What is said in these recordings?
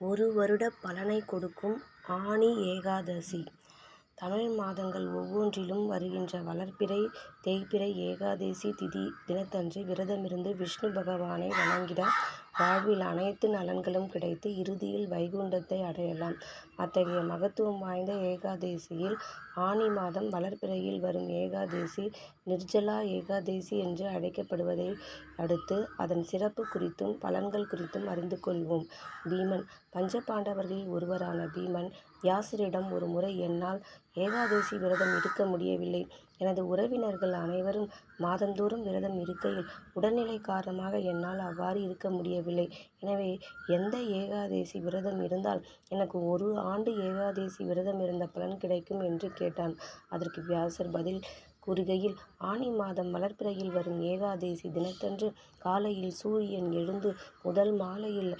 ஒரு வருட பலனை கொடுக்கும் ஆனி ஏகாதசி. தமிழ் மாதங்கள் ஒவ்வொன்றிலும் வருகின்ற வளர்பிறை தேய்பிறை ஏகாதசி திதி தினத்தன்று விரதமிருந்து விஷ்ணு பகவானை வணங்கிட வாழ்வில் அனைத்து நலன்களும் கிடைத்து இறுதியில் வைகுண்டத்தை அடையலாம். அத்தகைய மகத்துவம் வாய்ந்த ஏகாதசியில் ஆனி மாதம் வளர்பிறையில் வரும் ஏகாதசி நிர்ஜலா ஏகாதசி என்று அழைக்கப்படுவதை அடுத்து அதன் சிறப்பு குறித்தும் பலன்கள் குறித்தும் அறிந்து கொள்வோம். பீமன் பஞ்ச பாண்டவர்களில் ஒருவரான பீமன் வியாசரிடம் ஒருமுறை என்னால் ஏகாதசி விரதம் இருக்க முடியவில்லை. எனது உறவினர்கள் அனைவரும் மாதந்தோறும் விரதம் இருக்கையில் உடல்நிலை காரணமாக என்னால் அவ்வாறு இருக்க முடியவில்லை. எனவே எந்த ஏகாதசி விரதம் இருந்தால் எனக்கு ஒரு ஆண்டு ஏகாதசி விரதம் இருந்த பலன் கிடைக்கும் என்று கேட்டான். அதற்கு வியாசர் பதில் கூறுகையில் ஆனி மாதம் வளர்பிறையில் வரும் ஏகாதசி தினத்தன்று காலையில் சூரியன் எழுந்து முதல் மாலையில்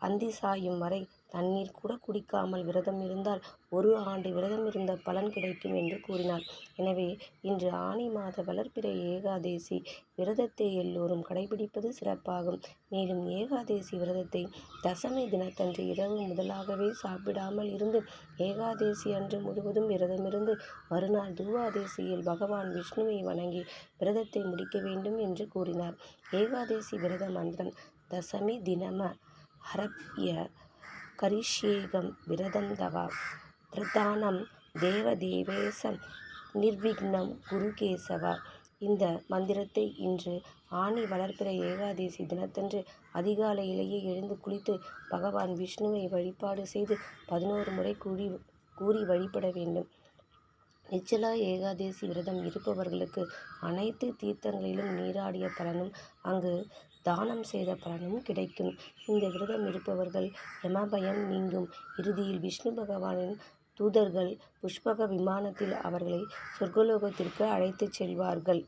அந்தி சாயும் வரை தண்ணீர் கூட குடிக்காமல் விரதம் இருந்தால் ஒரு ஆண்டு விரதம் இருந்த பலன் கிடைக்கும் என்று கூறினார். எனவே இன்று ஆனி மாத வளர்பிறை ஏகாதசி விரதத்தை எல்லோரும் கடைபிடிப்பது சிறப்பாகும். மேலும் ஏகாதசி விரதத்தை தசமி தினத்தன்று இரவு முதலாகவே சாப்பிடாமல் இருந்து ஏகாதசி அன்று முழுவதும் விரதமிருந்து மறுநாள் துவாதசியில் பகவான் விஷ்ணுவை வணங்கி விரதத்தை முடிக்க வேண்டும் என்று கூறினார். ஏகாதசி விரத மந்திரம் தசமி தினம ஹரப்ய கரிஷேகம் விரதம் தவ பிரதானம் தேவதேவேசம் நிர்விக்னம் குரு இந்த மந்திரத்தை இன்று ஆணி வளர்பிறை ஏகாதசி தினத்தன்று அதிகாலையிலேயே எழுந்து குளித்து பகவான் விஷ்ணுவை வழிபாடு செய்து பதினோரு முறை கூறி கூறி வழிபட வேண்டும். நிச்சலா ஏகாதசி விரதம் இருப்பவர்களுக்கு அனைத்து தீர்த்தங்களிலும் நீராடிய பலனும் அங்கு தானம் செய்த பலனும் கிடைக்கும். இந்த விரதம் இருப்பவர்கள் யமபயம் நீங்கும். இறுதியில் விஷ்ணு பகவானின் தூதர்கள் புஷ்பக விமானத்தில் அவர்களை சொர்க்கலோகத்திற்கு அழைத்துச் செல்வார்கள்.